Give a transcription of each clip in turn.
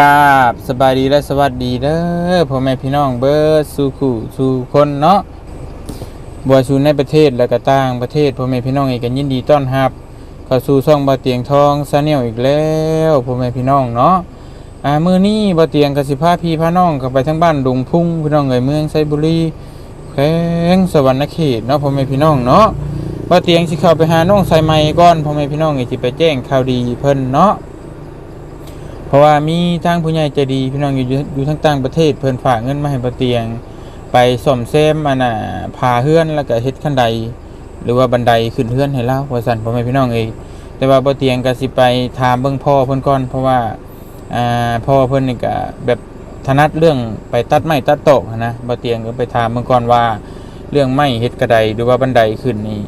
กราบสบายดีและสวัสดีเด้อพ่อแม่พี่น้องเบิร์ดสู่ขู่สู่คนเนาะบัวสู่ในประเทศและก็ต่างประเทศพ่อแม่พี่น้องเองกันยินดีต้อนรับเข้าสู่ช่องบาเตียงทองซาเนียอีกแล้วพ่อแม่พี่น้องเนาะอ่ามือนี้บาเตียงกสิพาพี่พาน้องเข้าไปทั้งบ้านดงพุ่งพี่น้องเอ้ยเมืองไซบุรีแขวงสวรรณเขตเนาะพ่อแม่พี่น้องเนาะบาเตียงสิเข้าไปหาน้องไซไม้ก่อนพ่อแม่พี่น้องเอ้ยสิไปแจ้งข่าวดีเพิ่นเนาะ เพราะว่ามีทางผู้ใหญ่ใจดีพี่น้องอยู่อยู่ทั้งต่างประเทศเพิ่นฝากเงินมาให้บ่เตียง ไปซ่อมแซมอันน่ะพาเฮือนแล้วก็เฮ็ดขั้นใด หรือว่าบันไดขึ้นเฮือนให้เราว่าซั่นพ่อแม่พี่น้องเอ้ยแต่ว่าบ่เตียงก็สิไปถามเบิ่งพ่อเพิ่นก่อนเพราะว่าอ่าพ่อเพิ่นนี่ก็แบบถนัดเรื่องไปตัดไม้ตัดโต๊ะหั้นะเตียงก็ไปถามเบิ่งก่อนว่าเรื่องไม้เฮ็ดกระไดหรือว่าบันไดขึ้นนี่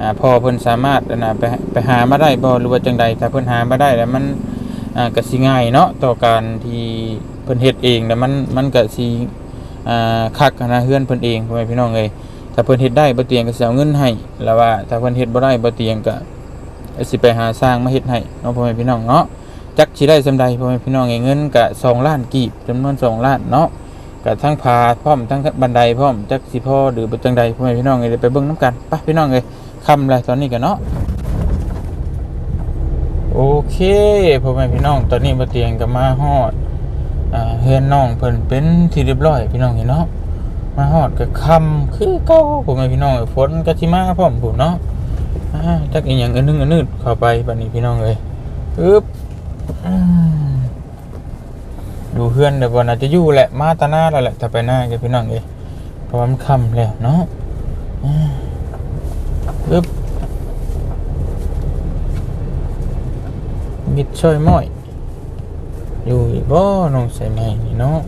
อ่าพ่อเพิ่นสามารถอันน่ะไปไปหามาได้บ่หรือว่าจังใดถ้าเพิ่นหามาได้แล้วมัน อ่าก็สิง่ายเนาะต่อการที่เพิ่นเฮ็ดเองแต่มันมันก็สิอ่าคักนะเฮือนเพิ่นเองพ่อแม่พี่น้องเอ้ยถ้าเพิ่นเฮ็ดได้บ่เตียงก็สิเอาเงินให้แล้วว่าถ้าเพิ่นเฮ็ดบ่ได้บ่เตียงก็สิไปหาสร้างมาเฮ็ดให้เนาะพ่อแม่พี่น้องเนาะจักสิได้ซำใดพ่อแม่พี่น้องเอ้ยเงินก็2ล้านกีบจำนวน2ล้านเนาะก็ทั้งพาพร้อมทั้งบันไดพร้อมจักสิพอหรือบ่จังใดพ่อแม่พี่น้องเอ้ยเดี๋ยไปเบิ่งนํกันไปพี่น้องเอ้ยค่ำแล้วตอนนี้ก็เนาะ โอเคพ่อแม่พี่น้องตอนนี้มาเตียงกับมาฮอดเฮือนน้องเพิ่นเป็นที่เรียบร้อยพี่น้องเห็นเนาะมาฮอดก็ค่ำคือเก่าพ่อแม่พี่น้องฝนก็สิมาพร้อมพุ่นเนาะจักอีหยังอันนึงอันนึงเข้าไปบัดนี้พี่น้องเอ้ยอึ๊บดูเฮือนเดี๋ยวบ่น่าจะอยู่แหละมาตาหน้าแล้วแหละถ้าไปหน้าแกพี่น้องเอ้ยเพราะมันคำแล้วเนาะอืมอึ๊บ มิดช่วยม้อย อยู่อีกบ่น้องใส่ไม้นี่เนาะ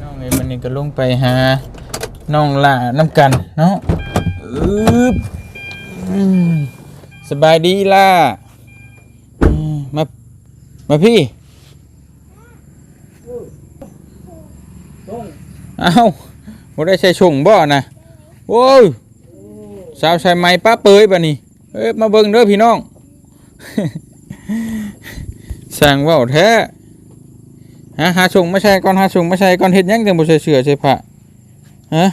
น้องไอ้มันนี่ก็ลงไปหาน้องล่าน้ำกันเนาะอึบสบายดีล่ะมมามาพี่เอ้า บ่ได้ใช้ชงบ่นะโอ้ยสาวใช้ไม้ป้าเปยป่ะนี่เอ้ยมาเบิ่งเด้อพี่น้องสั่งเว้าแท้ฮะหาชงไม่ใช่ก่อนหาชงไม่ใช่ก่อนเฮ็ดหยังจังบ่ใส่เสื้อใส่ผ้าฮะ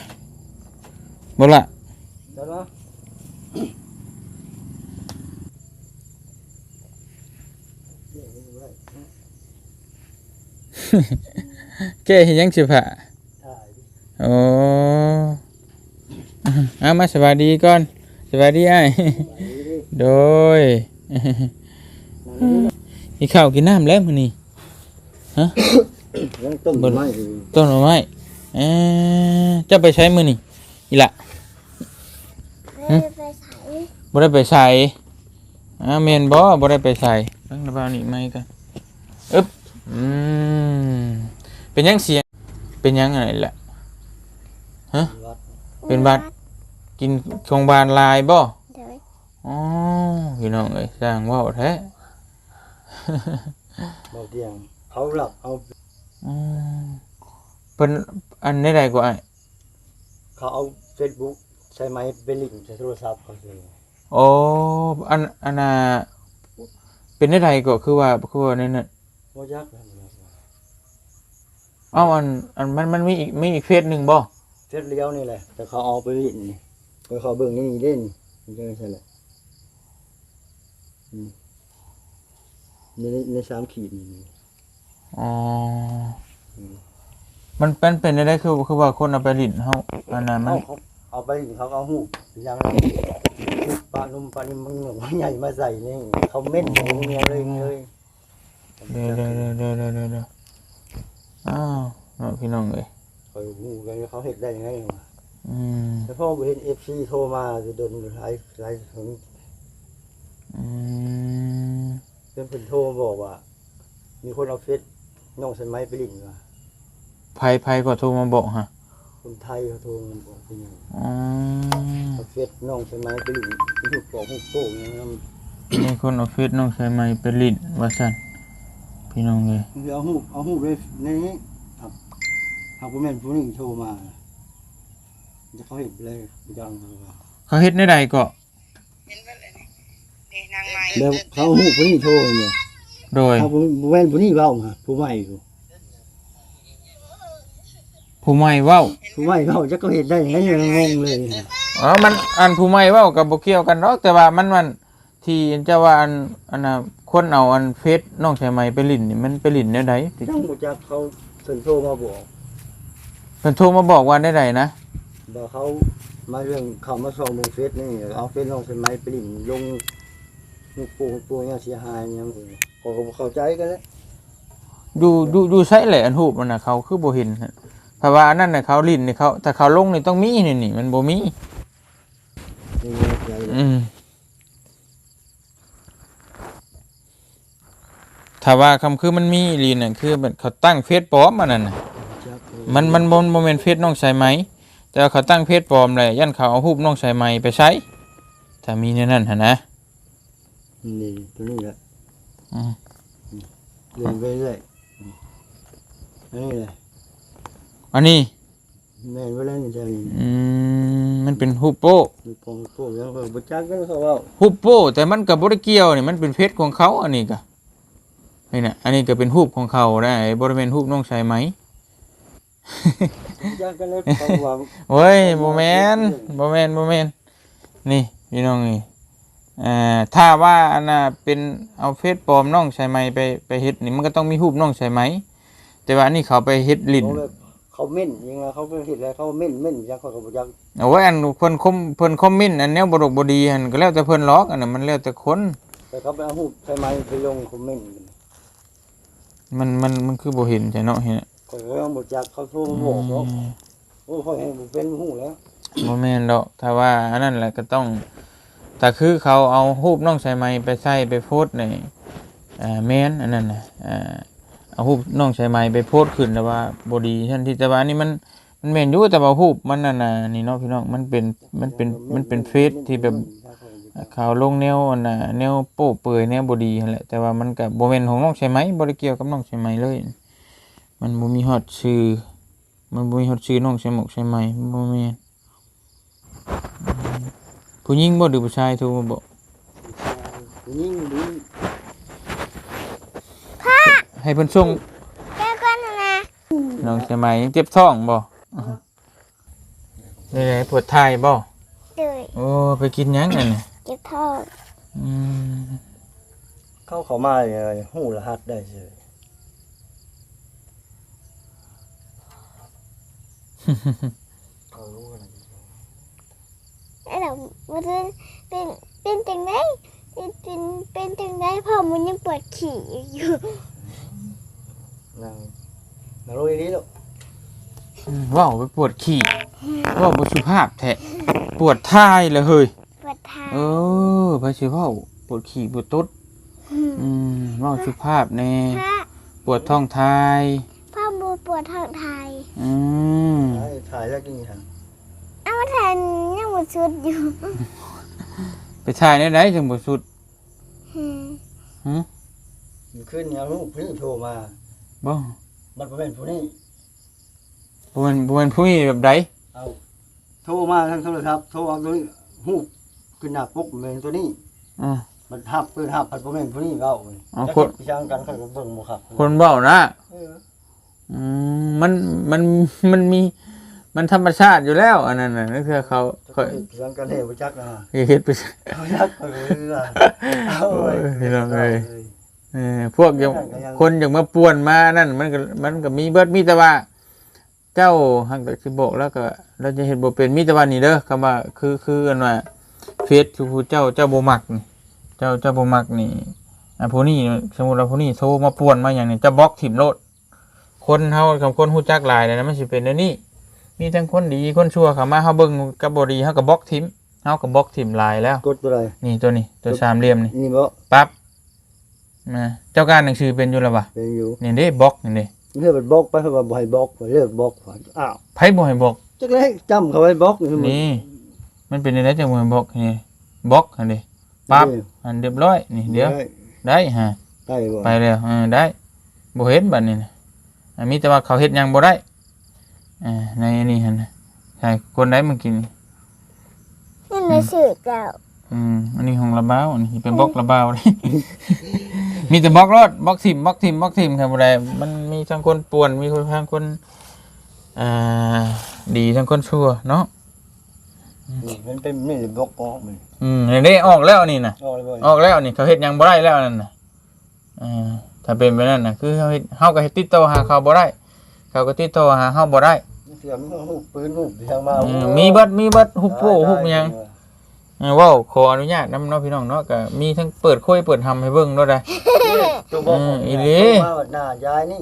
บ่ล่ะเดี๋ยวนะแกเฮ็ดหยังสิผ้าถ่ายดิ โอ้เอามาสวัสดีก่อนสวัสดีอ้ายโดยกินข้าวกินน้ำแล้วมื้อนี้ยังต้มไม่อยู่ต้นหน่อไม้เอ๊ะเจะไปใช้มือนี่อีละไม่ได้ไปใส่บ่ได้ไปใส่อ่าเมนบ่บ่ได้ไปใส่เบิ่งระบาวนี่ไหมกันอึ๊บอืมเป็นยังเสียงเป็นยังไงล่ะ วัดเป็นบัดกินโรงพยาบาลลายบ่เดี๋ยวอ๋อพี่น้องเอ้ยสร้างเว้าแท้บอกเตียงเขาหลับเอาอืมเพิ่นอันนี้ใดกว่าอ้ายเขาเอาเฟซบุ๊กใช้ไม้เป็นลิงก์ใช้โทรศัพท์เขาเลยโอ้อันอันน่ะเป็นได้ใดก็คือว่าคือว่านั่นน่ะโมยักษ์นะเอ้าอันอันมันมันมีอีกมีอีกเฟซหนึ่งบ่ เฟซเลี้ยวนี่แหละ แต่เขาเอาไปลิงก์นี่ไปเขาเบิ่งนี่เล่นมันจะไม่ใช่แหละอืมในในในสามขีดนี่อ๋อมันเป็นเป็นได้คือคือว่าคนเอาไปลิ้นเฮาอันนั้นมันเอาเขาเอาไปลิงก์เขาก็เอาหูยังไงปลานุ่มปลานิ่มมันหนุ่มใหญ่มาใส่นี่เขาเม่นอย่างเงี้ยเลยเลยเด้อเด้อเด้อเด้อเด้อเด้อเด้ออ้าวเนาะพี่น้องเอ้ย เขาหูกันเขาเห็นได้ยังไงวะอืมแต่พ่อเห็นเอฟซีโทรมาจะโดนไลฟ์ไลฟ์ถึงอืมเพื่อนเพิ่นโทรมาบอกว่า มีคนเอาเฟซน้องสมัยไปลิงว่ะไผไผก็โทรมาบอกฮะคนไทยเขาโทรมาบอกเป็นยังอ๋อเอาเฟซน้องสมัยไปลิงที่ถูกปอกถูกโป่งอย่างนั้นมีคนเอาเฟซน้องใช้ไม้ไปลิ้นว่าซั่นพี่น้องเอ้ย คือเอาหูปเอาหูปเลยในนี้ครับ หากผู้แม่นผู้หนึ่งโทรมาจะเขาเห็นเลยยังเขาว่าเขาเฮ็ดในใดก็เห็นว่าอะไรนี่นี่นางไม้แล้วเขาเอาหูผู้นี้โทรเนี่ยโดยเขาผู้แม่นผู้นี้เว้ามาผู้ใหม่อยู่ผู้ใหม่เว้าผู้ใหม่เว้าจะก็เห็นได้ยังไงยังงงเลยอ๋อมันอันผู้ใหม่เว้ากับบ่เกี่ยวกันหรอกแต่ว่ามันมันที่จะว่าอันอันน่ะคนเอาอันเฟซน้องชายไหมไปลิ้นนี่มันไปลิ้นแนวใดจังบ่จักเขาเพิ่นโทรมาบอก เพิ่นโทรมาบอกว่าได้ใดนะบอกเขามาเรื่องเขามาส่องลงเฟซนี่เอาเฟซน้องสมัยไปลิ่นลงลูกปูลูกปูเนี่ยเสียหายเนี่ยผมก็บ่เข้าใจกันแล้วดูดูดูใช้แหละอันรูปมันน่ะเขาคือโบเห็นฮะเพราะว่าอันนั้นน่ะเขาลิ้นนี่เขาถ้าเขาลงนี่ต้องมีนี่นี่มันโบมี นี่ไม่เข้าใจเลยอืม ถ้าว่าคำคือมันมีอีหลีน่ะคือแบบเขาตั้งเฟซปลอมมันนั่นน่ะ มันมันบนโมเมนเฟซน้องใช้ไหม แต่ว่าเขาตั้งเพจปลอมเลยยันเขาเอารูปน้องใช้ไหมไปใช้ถ้ามีในนั้นฮะนะนี่ตัวนี้แหละอืมเรียนไปเรื่อยอันนี้แหละอันนี้แม่นไปแล้วนี่จะนี่อืมมันเป็นฮูปโป้ลูกปูลูกปูยังก็บ่จักกันเขาเว้าฮูปโป้แต่มันกับบริเกี่ยวนี่มันเป็นเพจของเขาอันนี้ก็นี่นะอันนี้ก็เป็นรูปของเขาได้บริเวณรูปน้องใช้ไหม จักกันแล้วเขาว่าโอ้ยโมเมนโมเมนโมเมนนี่พี่น้องนี่อ่าถ้าว่าอันน่ะเป็นเอาเฟซปลอมน้องใช้ไหมไปไปเฮ็ดนี่มันก็ต้องมีรูปน้องใช้ไหม แต่ว่าอันนี้เขาไปเฮ็ดลิ้นเขาแบบเขาเม่นยังไงเขาเป็นเฮ็ดแล้วเขาเม่นเม่นจักเขาก็บ่จักเอาไว้อันเพิ่นคอมเพิ่นคอมเมนต์อันแนวบ่ดกบ่ดีหั่นก็แล้วแต่เพิ่นล็อกอันนั้นมันแล้วแต่คนแต่เขาไปเอารูปใช่ไหมไปลงคอมเมนต์มันมันมันคือบ่เห็นใช่เนาะเห็น ก็ยังบ่จักเขาโทรมาบอกเนาะโอ้ยเขาให้บ่เป็นหูแล้วบ่แม่นดอกถ้าว่าอันนั้นแหละก็ต้องแต่คือเขาเอารูปน้องใส่ไม้ไปใส่ไปโพสต์ในอ่าแม่นอันนั้นน่ะอ่าเอารูปน้องใส่ไม้ไปโพสต์ขึ้นแต่ว่าบ่ดีทันทีแต่ว่าอันนี้มันมันแม่นอยู่แต่ว่ารูปมันนั่นน่ะนี่เนาะพี่น้องมันเป็นมันเป็นมันเป็นเฟซที่แบบข่าวลงแนวอันน่ะแนวโป้เปื่อยแนวบดีนั่นแหละแต่ว่ามันกับโบเมนของน้องใช่ไหมบริเกี่ยวกับน้องใช่ไหมเลย มันบ่มีฮอดชื่อ มันบ่มีฮอดชื่อน้องใช่หมกใช่ไหมมันบ่แม่นผู้หญิงบ่หรือผู้ชายโทรมาบอกยิ่งดีให้เพิ่นส่งแก้ก้อนนะน้องใช่ไหมยังเจ็บท้องบ่นี่ไงปวดท้ายบ่เลยโอ้ไปกินหยังอันน่ะเจ็บท้องอืมเข้าเขามาเลยหูรหัสได้เฉย เขารู้อะไรไอ้เรามันเป็นเป็นเป็นจังไดเป็นเป็นเป็นจังไดพ่อมันยังปวดขี่อยู่นั่งมารู้ดีลูกว้าวไปปวดขี้ว้าวบ่สุภาพแท้ปวดท้ายเลยเฮ้ย ปวดท้ายเออไปสิเว้าปวดขี่ปวดตุ๊ดอืมเว้าสุภาพแน่พ่อปวดท้องทาย ปวดท้องไทยอืมถ่ายแล้วกินทันเอามาแทนยังหมดชุดอยู่ไปถ่ายในไหนจังบ่สุดอืมขึ้นเนี่ยลูกพี่โทรมาบ่มันเป็นผู้นี้บ่แม่นบ่แม่นผู้นี้แบบใดเอาโทรมาทางโทรศัพท์โทรเอาตัวนี้หูขึ้นหน้าปุ๊บเป็นตัวนี้ อ่า มันหับปืนหับผัดบ่แม่นผู้นี้เว้าเลยเอาแล้วคนพิจารณากันเขาก็เบิ่งบ่ครับคนเว้านะเออ อืมมันมันมันมี มันธรรมชาติอยู่แล้ว อันนั้นน่ะนั่นคือเขาจะเขาพิจารณากันให้บ่จักนะเฮ็ดไปเขาจักเขาเลยว่าเอาเว้ยโอ้ยพี่น้องเอ้ยเออพวกอย่างคนอย่างมาป่วนมานั่น มันก็มันก็มีเบิดมีแต่ว่า เจ้าหักแต่สิบอกแล้วก็เราจะเห็นบ่เป็นมีแต่ว่านี่เด้อคำว่าคือคืออันว่าเฟซคือผู้เจ้าเจ้าบ่มักนี่เจ้าเจ้าบ่มักนี่อะผู้นี้สมมุติว่าผู้นี้โทรมาป่วนมาอย่างนี้จะบล็อกถิ่มโลด คนเฮากับคนฮู้จักหลายนะมันสิเป็นอันนี้ มีทั้งคนดีคนชั่วเข้ามาเฮาเบิ่งกับบ่ดีเฮาก็บล็อกถิ่มเฮาก็บล็อกถิ่มหลายแล้ว กดตัวใดนี่ตัวนี้ตัวสามเหลี่ยมนี่นี่บ่ปั๊บมาเจ้าการหนังสือเป็นอยู่แล้วปะเป็นอยู่นี่เด้บล็อกนี่เด้เลือกบล็อกไปเขาว่าบ่ให้บล็อกไปเลือกบล็อกอ้าวไผบ่ให้บล็อกจักเลยจำเขาไว้บล็อกนี่นี่ มันเป็นอะไรจังบ่ให้บล็อกนี่บล็อกอันนี้ปั๊บอันเรียบร้อยนี่เดี๋ยวได้ฮะได้บ่ไปแล้วเออได้บ่เห็นบัดนี้นะอัน มีแต่ว่าเขาเฮ็ดหยังบ่ได้อ่าในนี่หั่นน่ะใช่คนใดเมื่อกี้นี่นี่เลยสื่อเจ้าอืมอันนี้ของระเบ้าอันนี้เป็นบล็อกระเบ้าเลยมีแต่บล็อกรถบล็อกทิมบล็อกทิมบล็อกทิมครับบ่ได้มันมีทั้งคนป่วนมีคนทั้งคนอ่าดีทั้งคนชั่วเนาะนี่มันเป็นนี่บล็อกออกมันอืมนี่ออกแล้วนี่น่ะออกเลยบ่ออกแล้วนี่เขาเฮ็ดหยังบ่ได้แล้วนั่นน่ะอ่า ถ้าเป็นแบบนั้นน่ะคือเฮาเฮ็ดเฮาก็เฮ็ดติดต่อหาเขาบ่ได้ เขาก็ติดต่อหาเฮาบ่ได้เสียมหูปืนหูทางมาอืมมีเบิดมีเบิดฮุบโป้ฮุบหยังเออเว้าขออนุญาตนำเนาะพี่น้องเนาะก็มีทั้งเปิดคุยเปิดทำให้เบิ่งเนาะได้ ตัวบอกอืมอีหลีมาว่าหน้ายายนี่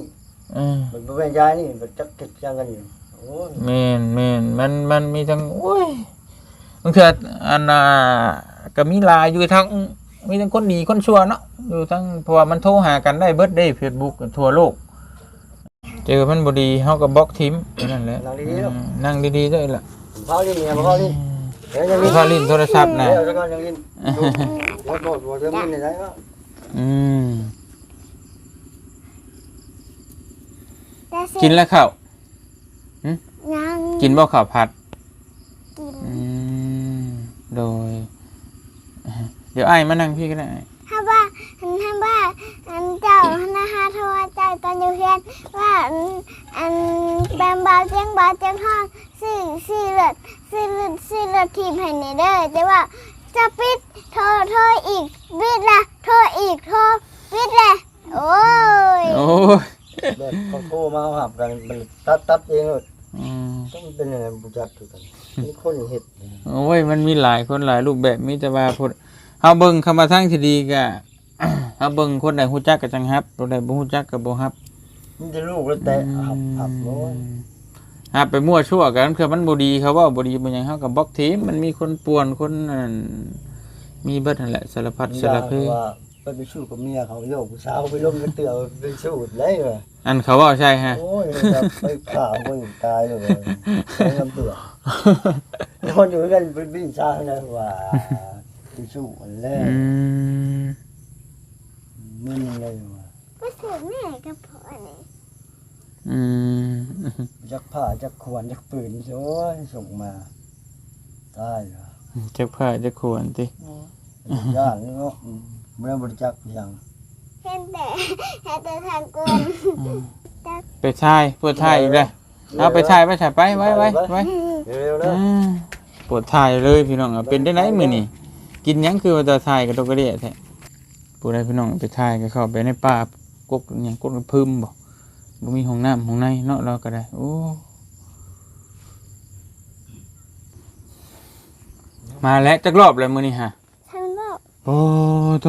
เออ มันบ่แม่นยายนี่มันจักกิดจังกันอยู่โอ้ยแม่นแม่นมันมันมีทั้งโอ้ยบางเทื่ออันน่ะก็มีหลายอยู่ทั้ง มีทั้งคนดีคนชั่วเนาะอยู่ทั้งเพราะว่ามันโทรหากันได้เบิดได้ Facebook ทั่วโลก เจอมันบ่ดีเฮาก็บล็อกทิมแค่นั้นแหละนั่งดีๆเนาะอืมนั่งดีๆด้วยล่ะเผาลิ้นเนี่ยบ่เผาลิ้นเดี๋ยวยังลิ้นพาลิ้นโทรศัพท์น่ะเดี๋ยวแล้วก็ยังลิ้นดูบ่โดดบ่จะมันได้เนาะอืมแต่สิกินแล้วข้าวยังกินบ่ข้าวผัด กินอืมโดยอ่า เดี๋ยวไอ้ายมานั่งพี่ก็ได้ถ้าว่าถ้าว่าอันเจ้านะคะโทรเจ้าตอนอยู่เพียนว่าอันอันแบมบาเจียงบาเจียงทองซื้อซื้อเลือดซื้อเลือดซื้อเลือดทีมให้ในเด้อแต่ว่าจะปิดโทรโทรอีกปิดละโทรอีกโทรปิดละโอ้ยโอ้ยแบบเขาโทรมาหับกันมันตัดตัดเองเลยอืมต้องเป็นอะไรบุจักคือกันมีคนเห็ดโอ้ยมันมีหลายคนหลายรูปแบบมีแต่ว่าพูด เฮาเบิ่งคำมาทั้งที่ดีก็เฮาเบิ่งคนใดฮู้จักก็จังฮับคนใดบ่ฮู้จักก็บ่ฮับมันจะลูกแล้วแต่หับหับโอ้ยฮับไปมั่วชั่วกันคือมันบ่ดีเขาเว้าบ่ดีบ่หยังเฮาก็บล็อกทีมมันมีคนป่วนคนนั่นมีเบิดนั่นแหละสารพัดสารเพว่าไปไปสู้กับเมียเขาโยกผู้สาวไปล้มกันเตือไปสู้เลยว่ะอันเขาเว้าใช่ฮะโอ้ยแบบไปข่าวมึงตายเลยไปลำเตือนอนอยู่กันเป็นบินซ่านะว่า ไปสู้กันแล้วอืมมันเลยว่ะก็ถือแม่กับพ่อนี่อืมจักผ้าจักขวานจักปืนโอ้ยส่งมาตายว่ะจักผ้าจักควรติย่านเนาะเมื่อบริจักอย่างเห็นแต่เห็นแต่ทางกลมไปทายเปิดทายอีกแล้วเอาไปทายไปถ่ายไปไว้ไว้ไว้เร็วๆอ่นะาปวดทายเลยพี่น้องเอาเป็นได้ไหนมื้อนี้ กินหยังคือว่าจะทายกับตกกระเดียแท้ผู้ใดพี่น้องไปทายก็เข้าไปในป่ากกหยังกกน้ำพึ่มบ่บ่มีห้องน้ำห้องในเนาะเราก็ได้โอ้มาแล้วจักรอบแล้วมื้อนี้ฮะฉันบอกโอ้โต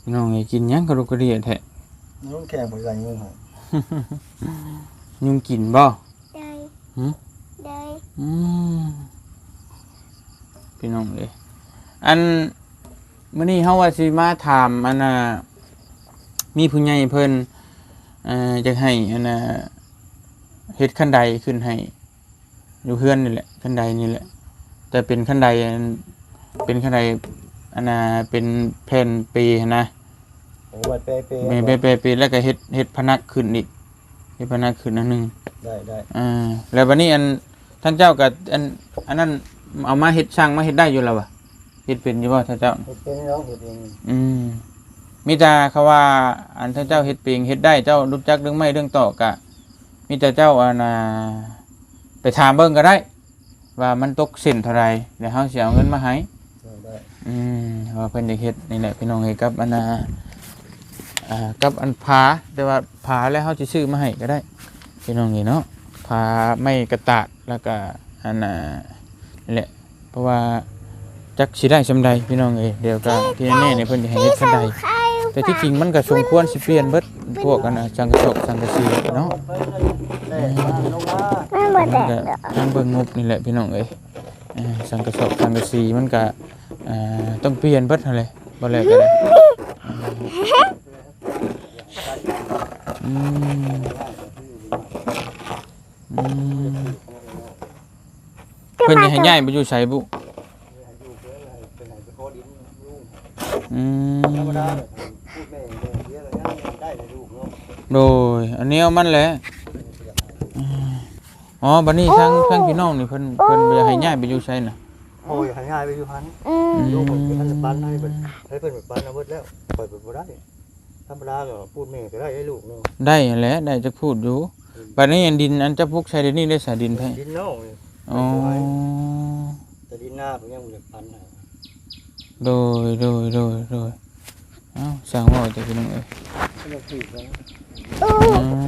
พี่น้องไอ้กินหยังกับตกกระเดียแท้น้องแข่งไปกันยังไงยุงกินบ่ได้หืมได้อืมพี่น้องเลย อันมื่อนี้เฮาว่าสิมาถามอันน่ะมีผู้ใหญ่เพิ่นเอ่อจะให้อันน่ะเฮ็ดขั้นใดขึ้นให้อยู่เฮือนนี่แหละขั้นใดนี่แหละ แต่เป็นขั้นใดอันเป็นขั้นใดอันน่ะเป็นแผ่นปีหั้นนะโอ้ยเปย์เปย์เปเปเปเปแล้วก็เฮ็ดเฮ็ดพนักขึ้นอีกเฮ็ดพนักขึ้นอันหนึงได้ได้อ่าแล้ววันนี้อันท่านเจ้ากับอันอันนั้นเอามาเฮ็ดช่างมาเฮ็ดได้อยู่แล้ววะ เฮ็ดเป็นอยู่บ่ท่านเจ้าเห็ดเป็นน้องเห็ดเองอืมมีแต่เขาว่า อันท่านเจ้าเฮ็ดเปงเฮ็ดได้เจ้ารู้จักเรื่องไม้เรื่องตอกกะมีแต่เจ้าอันน่ะไปถามเบิ่งก็ได้ ว่ามันตกเส้นเท่าไรเดี๋ยวเฮาสิเอาเงินมาให้ได้ได้อืมว่าเพิ่นจะเฮ็ดนี่แหละพี่น้องเฮ็ดกับอันน่ะอ่ากับอันผาแต่ว่าผาแล้วเฮาสิซื้อมาให้ก็ได้ พี่น้องนี่เนาะผาไม่กระตาดแล้วก็อันน่ะนี่แหละเพราะว่า จักสิได้ซำใดพี่น้องเอ้ยเดี๋ยวก็ที่แน่ๆเนี่ยเพิ่นจะให้เฮ็ดซำใดใครแต่ที่จริงมันก็สมควรสิเปลี่ยนเบิดพวกอันน่ะจังกระจกจังกระสีเนาะได้มาลงมาไม่หมมัดนแต่ก็ทางเบิ่งงบนี่แหละพี่น้องเอ้ยอ่าจังกระจกจังกระสีมันก็อ่าต้องเปลี่ยนเบิดนั่นแหละบ่แล้วก็ได้อืมอืมเพิ่นจะให้ย้ายไปอยู่ไสบุ โดยอันนี้เอามันแหละอืมอ๋อบัดนี้ทางทางพี่น้องนี่เพิ่นเพิ่นบ่อยากให้ย้ายไปอยู่ไสน่ะโอ้ยหายง่ายไปอยู่หันอืมลูกผมคือท่านจะปั้นให้เพิ่นให้เพิ่นไปปั้นเอาเบิดแล้วปล่อยเพิ่นบ่ได้ธรรมดาก็พูดแม่ก็ได้ให้ลูกเนาะได้แหละได้จะพูดอยู่บัดนี้อันดินอันจะพุกใช้เดี๋ยวนี้ได้สาดินไผดินนอกนี่อ๋อแต่ดินหน้าผมยังบ่ได้ปั้นให้โดยโดยโดยโดย เอ้าสั่งว่าจะพี่น้องเอ้ยก็ยังปลูกไว้อู้อื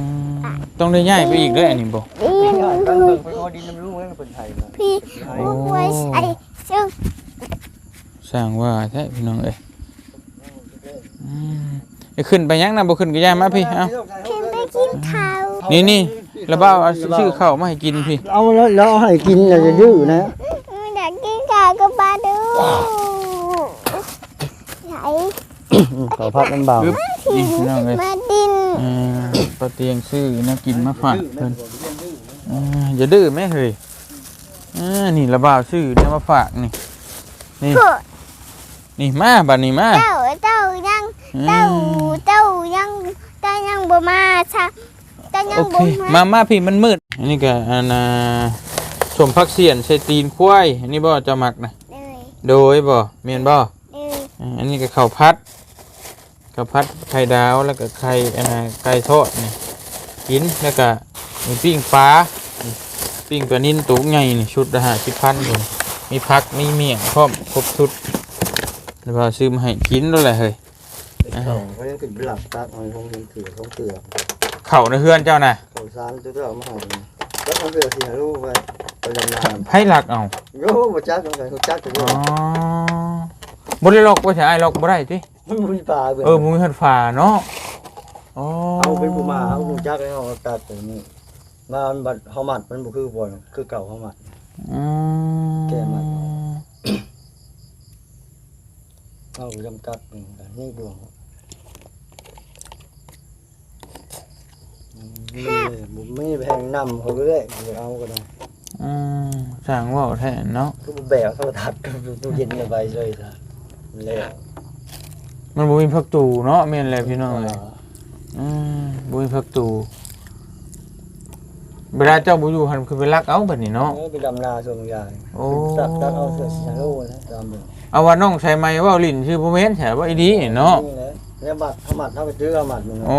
มต้องได้ย้ายไปอีกเด้ออันนี้บ่ดิไม่นได้ตั้งเบิ่งเพิ่นเอาดินน้ำลูกให้เพิ่นไทยนะพี่ให้ผู้ป่วยใส่ซึ่งสั่งว่าแท้พี่น้องเอ้ยอืมจะขึ้นไปยังนะบ่ขึ้นก็ย่ามาพี่เอ้าขึ้นไปกินข้าวนี่นี่แล้วบ่าวเอาชื่อข้าวมาให้กินพี่ เอาแล้วแล้วเอาให้กินน่ะจะดื้อนะไม่อยากกินข้าวกับปลาดูไหน ขอพัดน้ำเบาปึ๊บนี่พี่น้องเอ้ยมาดินอ่าปลาเตียงซื้อนะกินมาฝากเพิ่นอ่าอย่าดื้อแม่เฮ้ยอ่านี่ระบ่าวซื้อเนี่ยมาฝากนี่นี่พวกนี่มาบัดนี้มา เจ้าเจ้ายังอืเจ้ามเจ้ายังเจ้ายังบ่มาซะเจ้ายังโอเคบ่มา มามาพี่มันมืด อันนี้ก็อันน่ะชมพักเสียนใส่ตีนควายอันนี้บ่เจะมักนะเลยโดยบ่เมียนบ่เลยอ่าอันนี้ก็ข้าวพัด ข้าวพัดไข่ดาวแล้วก็ไข่อันน่ะไก่ทอดนี่กินแล้วก็มีปิ้งปลานี่ปิ้งปลานิ่นตุกใหญ่นี่ชุดละห้าสิบพันอยู่มีผักมีเมี่ยงพร้อมครบชุดแล้วก็ซื้อมาให้กินด้วยแหละเฮ้ยเขาเขายังกินหลับตักเอาของเงินเถื่อของเถื่อเข้าในเฮือนเจ้าน่ะเขาซานตัวเอามาให้แล้วมันเถื่อสิลูกไปไปดำน้ำให้หลักเอาโย่บ่จักจังไสเขาจักจังอ๋ได๋อบ่ได้ล็อกบ่ใช่ไอ้ล็อกบ่ได้ติ มันมีปลาเบิ่เออบ่มีหันฝาเนาะอ๋อเอาเป็นผู้มาเอาผู้จักให้เฮาตัดตัวนี้มามันบัดเฮามัดมันบ่คือบ่อนคือเก่าเฮามัด อืมแก้มันเฮาจำกัดมันกันนี่ดวงอืมนี่บ่มีแพงนำเขาเรื่อยบ่เอาก็ได้อืมสร้างเว้าแท้เนาะคือบ่แบกโทรทัศน์กับตู้เย็นเอาไปเลยซะแล้ว มันบ่มีพักตูเนาะแม่นแหละพี่น้องเอ้ยอืมบ่มีพักตูเวลาเจ้าบ่อยู่หันคือไปลักเอาบัดนี้เนาะเออไปดำนาช่วงใหญ่โอ้ ตัดตัดเอาเสื้อสีชาโลนะตามเบิ่งเอาว่าน้องใช้ไม้เว้าลิ้นชื่อบ่แม่นแท้ว่าอีดีเนาะนี่แหละแล้วบัตรถ้ามัดถ้าไปซื้อเอามัดมันโอ้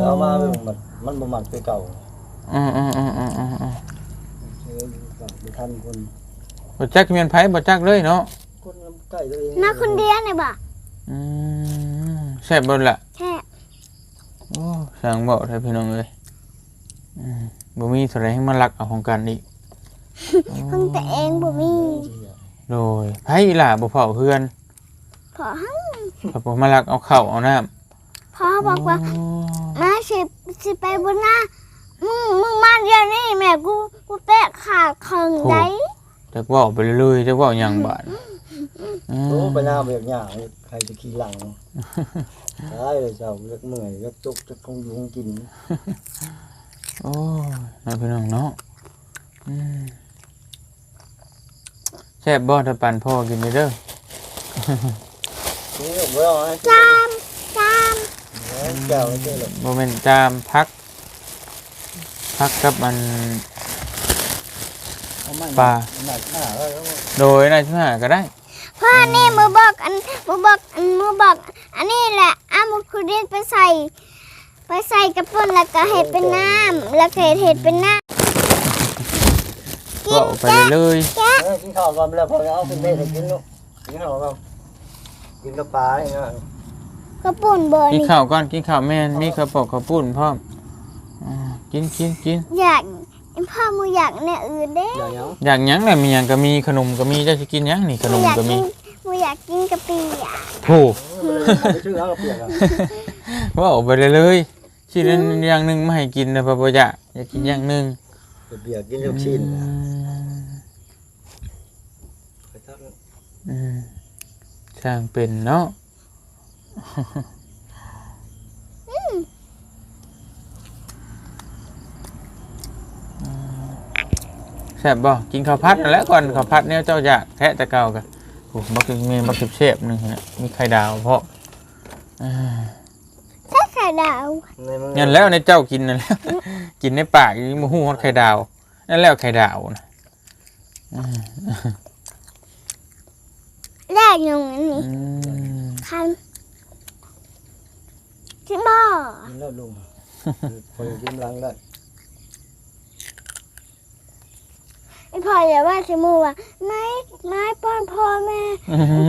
แล้วเอามาเบิ่งมันมันบ่มัดคือเก่าอืมอืมอืมอืมอืมอืมเออกับไปทันคนบ่จักแม่นไผบ่จักเลยเนาะคนใกล้ตัวเองมาคนเดียวเนี่ยบ่ อืมแซ่บบ่ล่ะแค่โอ้สร้างเว้าแท้พี่น้องเอ้ยอืมบ่มีเท่าไหร่ให้มาลักเอาของกันอีกของตัวเองบ่มีโดยไผล่ะบ่เผาเพื่อนพอหังถ้าบ่มาลักเอาข้าวเอาน้ำพอบอกว่ามาสิสิไปบนหน้ามึงมึงมาเดี๋ยวนี้แม่กูกูแตะขาดเคิงได้ จักเว้าไปเรื่อยๆจักเว้าหยังบาด อืมโอ้ไปหน้าเบียกหญ้าใครจะขี่หลังตายเลยเจ้าเล็กเมื่อยเล็กจุกจะคงอยู่คงกินโอ้ยน้องพี่น้องเนาะอืมแซ่บบ่ถ้าปันพ่อกินได้เด้อนี่ก็บ่เอาให้จามจามเจ้าไม่ใช่หรอกบ่แม่นจามพัก พักกับมันเอามันปลาหนักหน้าแล้วโดยนายสิหาก็ได้ พ่อนี่มือบอกอันมือบอกอันมือบอก อันนี้แหละเอามือคุดินไปใส่ ไปใส่กระปุนแล้วก็เห็ดเป็นน้ำแล้วก็เห็ดเห็ดเป็นน้ำกิเว้านไปเรื่อยเออกินข้าวก่อนแล้วพอเอาเป็นเม็ดให้กินลูกกินข้าวก่อนกินกับปลาเนี่ยนะกระปุนเบอร์ๆกินนี่ข้าวก่อนกินข้าวแม่นมีข้าวปอกข้าวปุ้นพร้อมอ่ากินกินกินอยาก พ่อมืออยากเนี่ยอื่นเด้อย่างเงี้ยอยากหยังน่ะมีหยังก็มีขนมก็มีเจ้าสิกินหยังนี่ขนมือมอยากก็มีกินมืออยากกินกะปิอะโอ้ไปซื้อเอากระเปียกอะเว้าไปเรื่อยๆสินั้นอย่างหนึงมาให้กินนะพ่อบ่อยากอยากกินอย่างหนึงกระเปียกกินลูกชิ้นอืนะมไปทักอืมช่างเป็นเนาะแซ่บบ่กินข้าวผัดนั่นแหล้วก่อนข้าวผัดเนี่ยเจ้าอยากแทะแต่เก่ากันโอ้บักมีบักเชฟหนึงฮะมีไข่ดาวเพราะอ่าแค่ไข่ดาวในมืองั้นแล้วในเจ้ากินนั่นแหล้วกินในปากอีมูฮูฮอดไข่ดาวนั่นแล้วไข่ดาวนะแรกอยู่อันนี้อืมคันที่บ่กินแล้วลุงคนกินหลังได้ ไอ พ่ออย่าว่าสิมูว่าไม่ไม่ป้อนพ่อแม่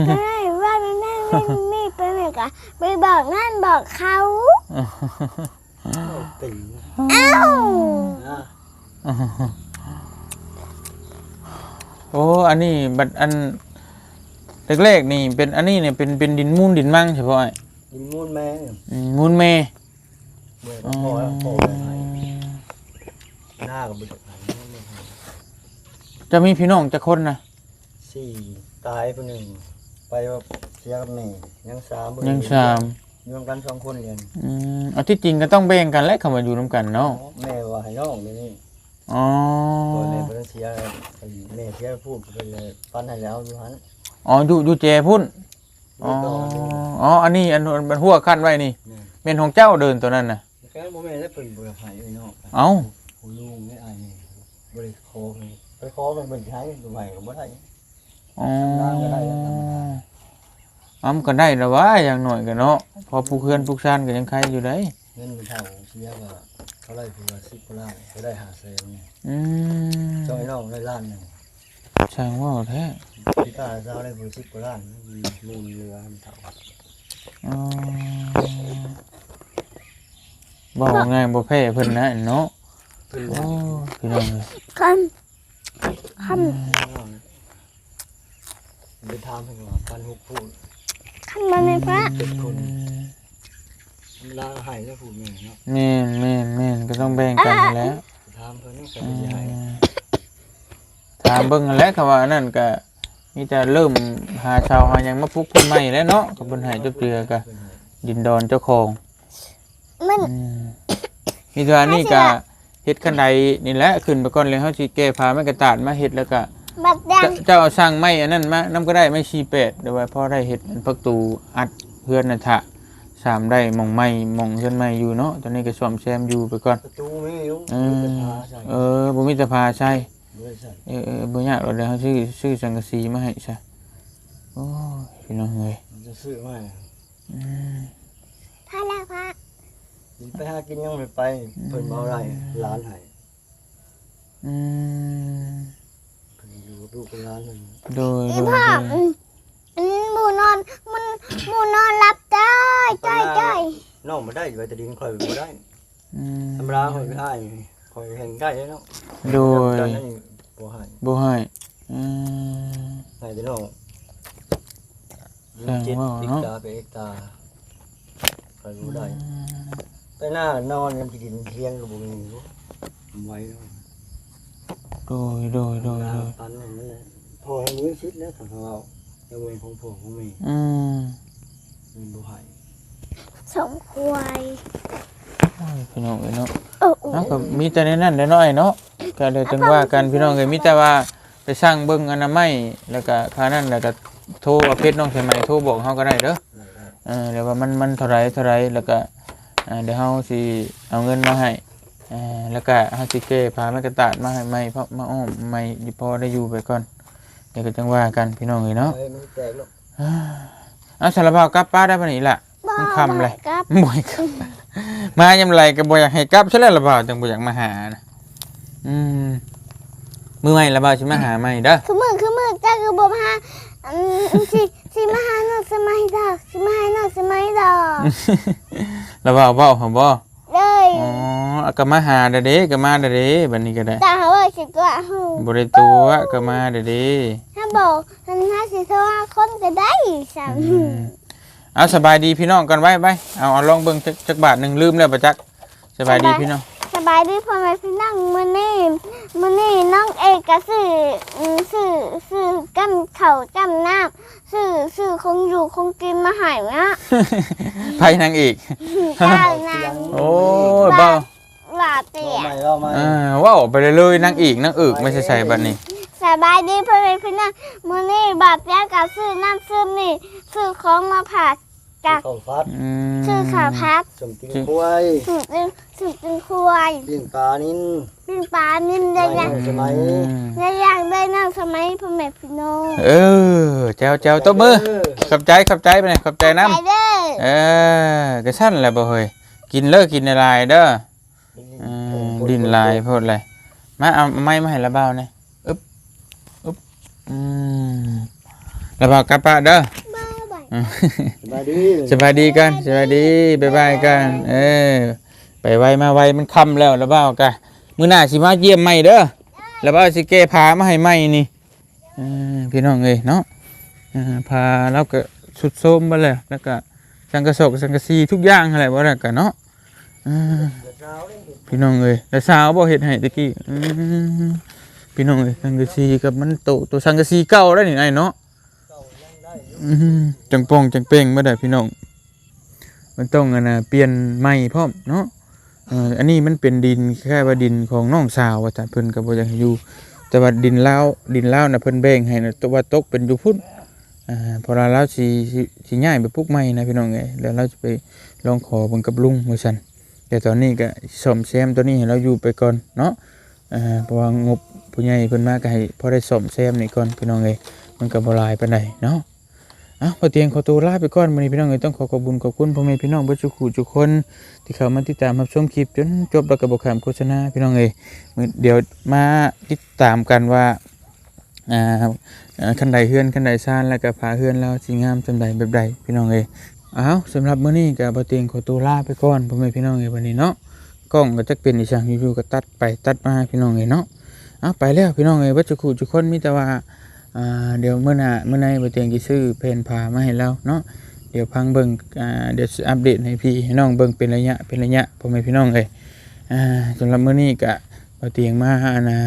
ก็ได้ว่าแม่แม่ไม่มีไปไหนกะไปบอกนั่นบอกเขาตีเอ้านะโอ้อันนี้บัดอันแรกๆนี่เป็นอันนี้เนี่ยเป็นเป็นดินมูลดินมั่งเฉพาะไอ้กินมูนแม่เนี่ยอืมมูลเมเมื่ออ๋อพอแล้วพอแล้วหน้ากับบุตร จะมีพี่น้องจะคนนะสี่ตายคนหนึ่งไปว่าเสียกับแม่ยังสามบ่ได้ยังสามอยู่นำกันสองคนเรียนอืมเอาที่จริงก็ต้องแบ่งกันและคำว่าอยู่ร่วมกันเนาะแม่ว่าให้น้องเลยวนี่อ๋อตัวแม่บ่ได้เสียไอ้แม่เสียพูดไปเลยฟันให้แล้วอยู่หันอ๋ออยู่อยู่เจพุ่นอ๋ออ๋ออันนี้อันมันหัวขั้นไว้นี่เป็นของเจ้าเดินตัวนั้นน่ะแค่บ่แม่ได้เพิ่นบ่ให้ไอ้น้องเอ้า ผู้ลุงนี่ไอ้นี่บ่ได้ขอเพิ่นไป ขอเพิ่นเพิ่นใช้ตัวใหม่ก็บ่ได้อ๋อทำงานก็ได้แล้วทำงานอ้ำก็ได้แล้ววะอย่างหน่อยก็เนาะพอผู้เพื่อนผู้ชานก็ยังใครอยู่ได้เงินเท่าเสียก็เท่าไหร่คือว่า10กว่าล้านก็ได้5แสนนี่อืมเจ้าไอ้น้องได้ล้านหนึงช่างว่าแท้พี่ตาเจ้าได้เพิ่น10กว่าล้านมีมูลเรือมันเท่าอ๋อบอกง่ายบ่แพ้เพิ่นนะเนาะเพิ่นโอ้พี่น้องเอ้ย คันคันไปถามเพิ่นว่าพันหกพูดคันมาในพระเจ็ดคนลาให้แล้วพูดแม่เนาะแม่นแม่นแม่นก็ต้องแบ่งกันนั่นแหล้วไปถามเพิ่นนี่ก็สิให้ถามเบิ่งนั่นแหล้วคำว่าอันนั่นก็มีแต่เริ่มหาชาวหาหยังมาปลูกพุ่นใหม่แล้วเนาะก็เพิ่นให้จบเจือก็ดินดอนเจ้าของมันอืมมีแต่อันนี้ก็ เฮ็ดคันใดนี่แหละขึ้นไปก่อนเลยเฮาสิแก้ผ้าไม้กระตาดมาเฮ็ดแล้วก็บัดดังเจ้าเจ้าเอาสร้างไม้อันนั้นมานํก็ได้ไม้ชีเป็ดเดี๋ยวไว้พอได้เฮ็ดอันประตูอัดเพื่อนน่ะทะสามได้หมองไม้หมองเฮือนไม้อยู่เนาะตอนนี้ก็ซ่อมแซมอยู่ไปก่อนประตูไม่รู้เอมีอแต่พาใส่เออบ่มีแต่พาใช่ด้วยใส่เออเออบ่ยากหรอกเดี๋ยวเขาซื้อซื้อสังกะสีมาให้ซะโอ้ยพี่น้องเอ้ยมันจะซื้อมาอืมพระแล้วพระไปหากินยังไม่ไป เพิ่นบ่เอาไรร้านให้อืมเพิ่นอยู่กับลูกเป็นร้านนึงโดยอีโดยพ่อโดยอืมอืมหมูนอนมันหมูนอนรับได้จ้อยจ้อยน้องบ่ได้ไว้แต่ดินข่อยบ่ได้อืมธรรมดาข่อยไม่ได้ข่อยเห็นได้แล้วโดยตอนนั้นบ่ให้บ่ให้อืม ให้แต่น้องแสดงเจ็ดว่าอีกเนาะตาไปเอกตาข่อยบ่ได้ ไปหน้านอนยังที่ดินเที่ยงก็บ่มีรู้ไว้เนาะโดยโดยโดยโดยปันนั่นแหละพอให้มือชิดแล้วของเราเอาไว้ของพ่อของแม่อืมมีบ่ให้สองควายโอ้ยพี่น้องเอ้ยเนาะโอ้โหเนาะก็มีแต่ในนั้นแหละน้อยเนาะก็เลยจังว่ากันพี่น้องเอ้ยมีแต่ว่าไปสร้างเบิ่งอนามัยแล้วก็ค่านั้นแล้วก็โทรเอาเพชรน้องใช่ไหมโทรบอกเฮาก็ได้เด้อได้ได้เออเดี๋ยวว่ามันมันเท่าไรเท่าไรแล้วก็ อ่าเดี๋ยวเฮาสิเอาเงินมาให้เออแล้วก็เฮาสิเก้พาแม่กระตาดมาให้ไม่เพราะมาอ้อมไม่พอได้อยู่ไปก่อนเดี๋ยวก็จังว่ากันพี่น้องเอ้ยเนาะเอ้ยมันแตกแล้วเอาสารภาพกลับป้าได้ปานนี้ล่ะบ้ามันคำเลย ครับบ่อยครับ มายามไรก็บ่อยากให้กลับใช่แล้วล่ะบ่าวจังบ่อยากมาหานะอืมมือใหม่ละบ่าวสิมาหาใหม่เด้อคือมือคือมือจ้าคือบ่มาหาอืมสิ สิมาหาหนอกสมัยดอกสิมาหาหนอกสมัยดอกละบ่าวเว้าหาบ่เลยอ๋อเอาก็มาหาเด้อเด้ก็มาเด้อเด้บัดนี้ก็ได้ตาเขาบอกสิตัวหูบริตัวก็มาเด้อเด้ถ้าบอกมันห้าสิโทรหาคนก็ได้สามอืมเอาสบายดีพี่น้องกันไว้ไปเอาเอาลองเบิ่งจักจักบาทหนึ่งลืมแล้วประจักษ์สบายดีพี่น้อง สบายดีพ่อแม่พี่น้องมื้อนี้มื้อนี้น้องเอกก็ซื้ออืมซื้อซื้อกำเขาวจำน้ำ ซื้อซื้อคงอยู่คงกินมาใหายนะไผนางอีกเจ้านางโอ้ยเบาหลาเตีเอายใหม่เอาใหม่อ่าว้าวไปเลยเลยนางอีกนางอึกไม่ใช่ใช่บัดนี้สบายดีพ่อแม่พี่น้องมื้อนี้บาดแย้กับซื้อน้ำซื้อนี่ซื้อของมาผัดกับข้าวฟัดอืมชื่อขาพักสมติงกล้วยสุดจึงสุดจึงควายเลี้ยงปลานิน ปิ้งปลานิ่มได้ยังสมัยได้ยังได้นั่งสมัยพ่อแม่พี่น้องเออเจ้าเจ้าตบมือขอบใจขอบใจไปเลยขอบใจน้ำไปเด้อเออกระชั้นแหละบ่เฮ้ยกินเลิกกินในลายเด้อเออดินลายโพดเลยมาเอาไม้มาให้ระเบ้าหน่อยอึ๊บอึ๊บอืมระเบ้ากลับปะเด้อบ๊ายบายอืมสบายดีสบายดีกันสบายดีบ๊ายบายกัน เออไปไวมาไวมันค่ำแล้วระเบ้ากะ มื้อหน้าสิมาเยี่ยมใหม่เด้อระเบ้าสิแก้ผามาให้ใหม่นี่เออพี่น้องเอ้ยเนาะพาแล้วก็สุดโทรมไปแล้วแล้วก็สังกะสกสังกะสีทุกอย่างอะไรบ่ได้กันเนาะพี่น้องเอ้ยแล้วสาวบ่เฮ็ดให้ตะกี้อืมพี่น้องเอ้ยสังกะสีกับมันโตตัวสังกะสีเก่าแล้วนี่ไอ้เนาะอืมจังปองจังเป้งบ่ได้พี่น้องมันต้องอันน่ะเปลี่ยนใหม่พร้อมเนาะ อ่ออันนี้มันเป็นดินแค่ว่าดินของน้องสาวว่าแต่เพิ่นก็บ่อยากให้อยู่ แต่ว่าดินลาวดินลาวน่ะเพิ่นแบ่งให้นะตัวว่าตกเป็นอยู่พุ่นอ่าพอเราลาวสิสิสิย้ายไปปลูกใหม่นะพี่น้องเอ้ยแล้วเราจะไปลองขอเบิ่งกับลุงว่าซั่นแต่ตอนนี้ก็ซ่อมแซมตัวนี้ให้เราอยู่ไปก่อนเนาะอ่าเพราะว่างบผู้ใหญ่เพิ่นมาก็ให้พอได้ซ่อมแซมนี่ก่อนพี่น้องเอ้ยมันก็บ่หลายปานใดเนาะ อะพอเตียงขอตัวลาไปก่อนวันนี้พี่น้องเอ๋ยต้องขอขอบคุญขอบคุณพ่อแม่พี่น้องเบุจุขุทุกคนที่เข้ามาติดตามรับชมคลิปจนจบแล้วก็บอกคำโฆษณาพี่น้องเอ๋ยมื้เดี๋ยวมาติดตามกันว่าอ่าอ่าคันใดเฮือนคันใดซ่านแล้วก็พาเฮือนเราสิงามจำใดแบบใดพี่น้องเอ๋ยอ้าวสำหรับมื้อนี้ก็บ่เตียงขอตัวลาไปก่อนพ่อแม่พี่น้องเอ๋ยวันนี้เนาะกล้องก็จักเป็นอีช่างอยู่ๆก็ตัดไปตัดมาพี่น้องเอ๋ยเนาะเอาไปแล้วพี่น้องเอ๋ยเบจุขุทุกคนมีแต่ว่า อ่าเดี๋ยวเมื่อหน้าเมื่อในบ่เตียงสิซื้อเพนพามาให้เราเนาะเดี๋ยวพังเบิ่งอ่าเดี๋ยวอัปเดตให้พี่ให้น้องเบิ่งเป็นระยะเป็นระยะพ่อแม่พี่น้องเลยอ่าสำหรับมื้อนี้ก็บ่เตียงมาอานา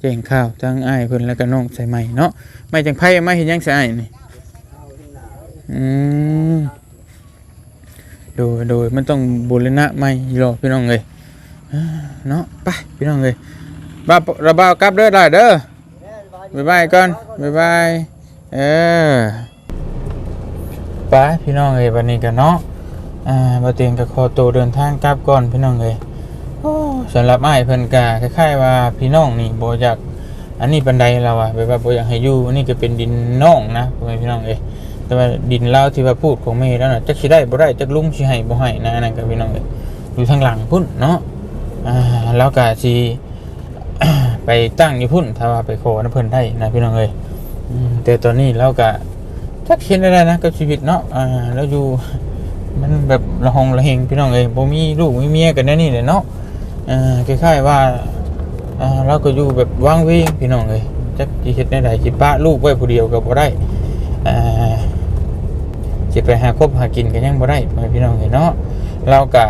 แจ้งข่าวทั้งอ้ายเพิ่นแล้วก็น้องใส่ใหม่เนาะไม่จังไผมาเฮ็ดหยังใส่อ้ายนี่อืมโดยโดยมันต้องบูรณะใหม่อยู่หรอพี่น้องเลยเนาะไปพี่น้องเลยบ่าระบ่ากลับเด้อได้เด้อ บายบายก่อนบายบายเออไปพี่น้องเอ้ยวันนี้กันเนาะอ่าบาเตียงกับคอโตวเดินทางกลับก่อนพี่น้องเอ้ยโอ้สำหรับไอ้เพิ่นกาคล้ายๆว่าพี่น้องนี่บ่อยากอันนี้บันไดเราอะแบบว่าบ่อยากให้อยู่อันนี้ก็เป็นดินน้องนะพี่น้องเอ้ยแต่ว่าดินเราที่ว่าพูดของแม่แล้วน่ะจักสิได้บ่ได้จักลุงสิให้บ่ให้นะอันนั่นก็พี่น้องเอ้ยอยู่ทางหลังพุ่นเนาะอ่าแล้วก็สิ ไปตั้งอยู่พุ่นถ้าว่าไปขอน้ำเพิ่นได้นะพี่น้องเอ้ยแต่ตอนนี้เราก็ทักเห็นอะไรนะกับชีวิตเนาะอ่าแล้วอยู่มันแบบระหองระเฮงพี่น้องเอ้ยบ่มีลูกมีเมียกันแน่นี่เลยเนาะอ่าคล้ายๆว่าอ่าเราก็อยู่แบบว่างเว้งพี่น้องเอ้ยจักสิเฮ็ดได้ใดสิป้าลูกไว้ผู้เดียวก็บ่ได้อ่าสิไปหาคบหากินก็ยังบ่ได้พี่น้องเอ้ยเนาะเราก็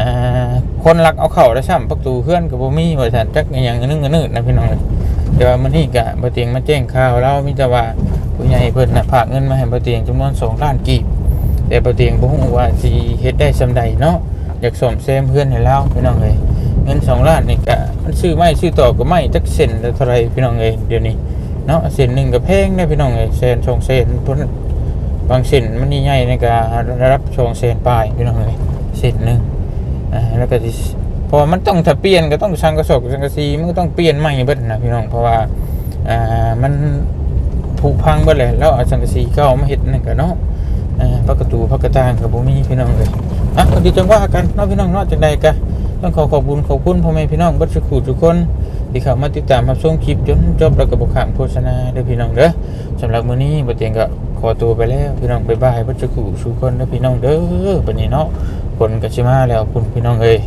อ่า คนรักเอาเข่าได้ซ้ำประตูเพื่อนกับบ่มีบริษัทจักอย่างนึงกันนึงนะพี่น้องเลยเดี๋ยวมันนี่กะบ่เตียงมาแจ้งข่าวเรามีแต่ว่าผู้ใหญ่เพิ่นน่ะฝากเงินมาให้บ่เตียงจำนวน2ล้านกีบแต่บ่เตียงบ่ฮู้ว่าสิเฮ็ดได้ซำใดเนาะอยากซ่อมแซมเพื่อนให้เราพี่น้องเลยเงิน2ล้านนี่กะมันซื้อไม้ซื้อต่อก็ไม่จักเส้นละเท่าไหรพี่น้องเอ้ยเดี๋ยวนี้เนาะเส้นหนึงก็แพงได้พี่น้องเอ้ยเส้นสองเส้นพุ่นบางเส้นมันใหญ่ๆนี่ก็ระดับสองเส้นปลายพี่น้องเอ้ยเส้นหนึงอ่า แล้วก็สิเพราะมันต้องถ้าเปลี่ยนก็ต้องสังกระสกสังกะสีมันก็ต้องเปลี่ยนใหม่เบิดนะพี่น้องเพราะว่าอ่ามันผุพังเบิดเลยแล้วเอาสังกะสีเก่ามาเฮ็ดนั่นก็เนาะอ่าพักประตูพักกระตางกับบ่มีพี่น้องเลยอะก็ดีจังว่ากันเนาะพี่น้องนาะจังใดก็ต้องขอขอบคุณขอบคุณพ่อแม่พี่น้องบัดสุขุทุกคนที่เข้ามาติดตามรับชมคลิปจนจบแล้วก็บ่ข้ามโฆษณาเด้อพี่น้องเด้อสำหรับมื้อนี้บ่เตียงก็ขอตัวไปแล้วพี่น้องบ๊ายบายบัดสุขุทุกคนเด้อพี่น้องเด้อบัดนี้เนาะ ผลก็ชิมาแล้วคุณพี่น้องเอ้ย